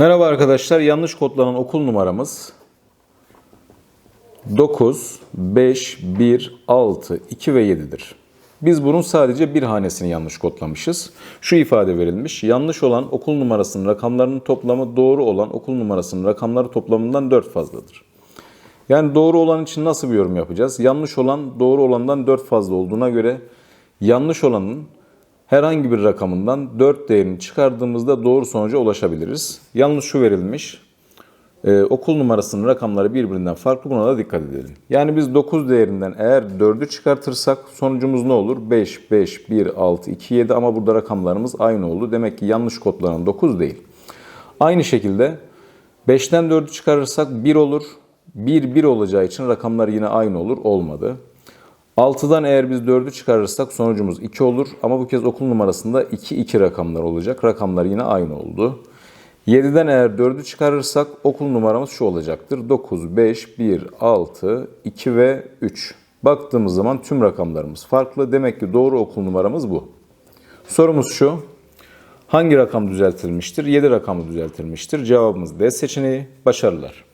Merhaba arkadaşlar. Yanlış kodlanan okul numaramız 9, 5, 1, 6, 2 ve 7'dir. Biz bunun sadece bir hanesini yanlış kodlamışız. Şu ifade verilmiş. Yanlış olan okul numarasının rakamlarının toplamı doğru olan okul numarasının rakamları toplamından 4 fazladır. Yani doğru olan için nasıl bir yorum yapacağız? Yanlış olan doğru olandan 4 fazla olduğuna göre yanlış olanın herhangi bir rakamından 4 değerini çıkardığımızda doğru sonuca ulaşabiliriz. Yalnız şu verilmiş. Ee, okul numarasının rakamları birbirinden farklı buna da dikkat edelim. Yani biz 9 değerinden eğer 4'ü çıkartırsak sonucumuz ne olur? 5, 5, 1, 6, 2, 7 ama burada rakamlarımız aynı oldu. Demek ki yanlış kodlanan 9 değil. Aynı şekilde 5'ten 4'ü çıkarırsak 1 olur. 1, 1 olacağı için rakamlar yine aynı olur. Olmadı. 6'dan eğer biz 4'ü çıkarırsak sonucumuz 2 olur. Ama bu kez okul numarasında 2, 2 rakamlar olacak. Rakamlar yine aynı oldu. 7'den eğer 4'ü çıkarırsak okul numaramız şu olacaktır. 9, 5, 1, 6, 2 ve 3. Baktığımız zaman tüm rakamlarımız farklı. Demek ki doğru okul numaramız bu. Sorumuz şu. Hangi rakam düzeltilmiştir? 7 rakamı düzeltilmiştir. Cevabımız D seçeneği. Başarılar.